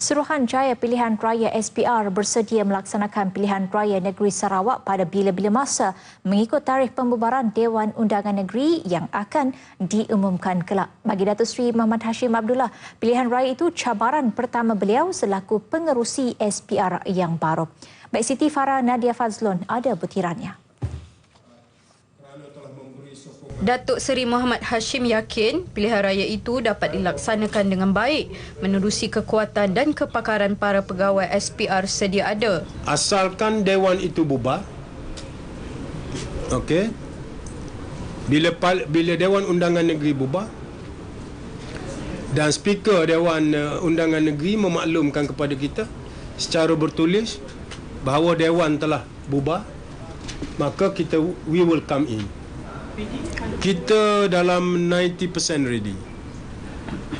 Suruhanjaya Pilihan Raya SPR bersedia melaksanakan pilihan raya negeri Sarawak pada bila-bila masa mengikut tarikh pembubaran Dewan Undangan Negeri yang akan diumumkan kelak. Bagi Datuk Seri Muhammad Hashim Abdullah, pilihan raya itu cabaran pertama beliau selaku pengerusi SPR yang baru. Baik Siti Farah Nadia Fazlon ada butirannya. Datuk Seri Muhammad Hashim yakin pilihan raya itu dapat dilaksanakan dengan baik menerusi kekuatan dan kepakaran para pegawai SPR sedia ada. Asalkan dewan itu bubar. Okey. Bila bila dewan undangan negeri bubar dan speaker dewan uh, undangan negeri memaklumkan kepada kita secara bertulis bahawa dewan telah bubar maka kita we will come in kita dalam 90% ready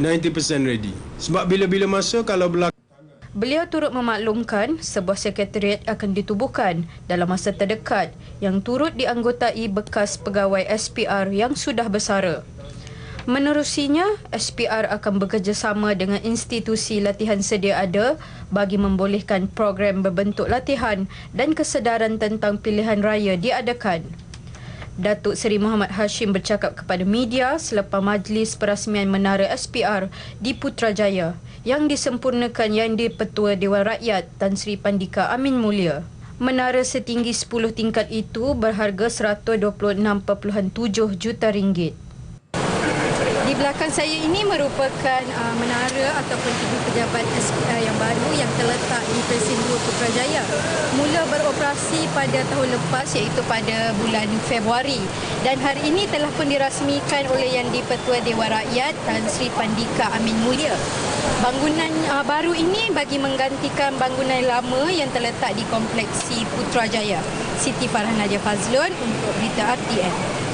90% ready sebab bila-bila masa kalau berlaku Beliau turut memaklumkan sebuah sekretariat akan ditubuhkan dalam masa terdekat yang turut dianggotai bekas pegawai SPR yang sudah bersara. Menerusinya, SPR akan bekerjasama dengan institusi latihan sedia ada bagi membolehkan program berbentuk latihan dan kesedaran tentang pilihan raya diadakan. Datuk Seri Muhammad Hashim bercakap kepada media selepas majlis perasmian menara SPR di Putrajaya yang disempurnakan yang di-Petua Dewan Rakyat Tan Sri Pandika Amin Mulia. Menara setinggi 10 tingkat itu berharga 126.7 juta ringgit. Di belakang saya ini merupakan uh, menara ataupun tubuh pejabat SPR yang baru yang terletak di Presin 2 Putrajaya. Mula beroperasi pada tahun lepas iaitu pada bulan Februari dan hari ini telah pun dirasmikan oleh Yang di-Pertua Dewan Rakyat Tan Sri Pandika Amin Mulia. Bangunan uh, baru ini bagi menggantikan bangunan lama yang terletak di Kompleks Putrajaya. Siti Farhan Nadia Fazlun untuk Berita RTN.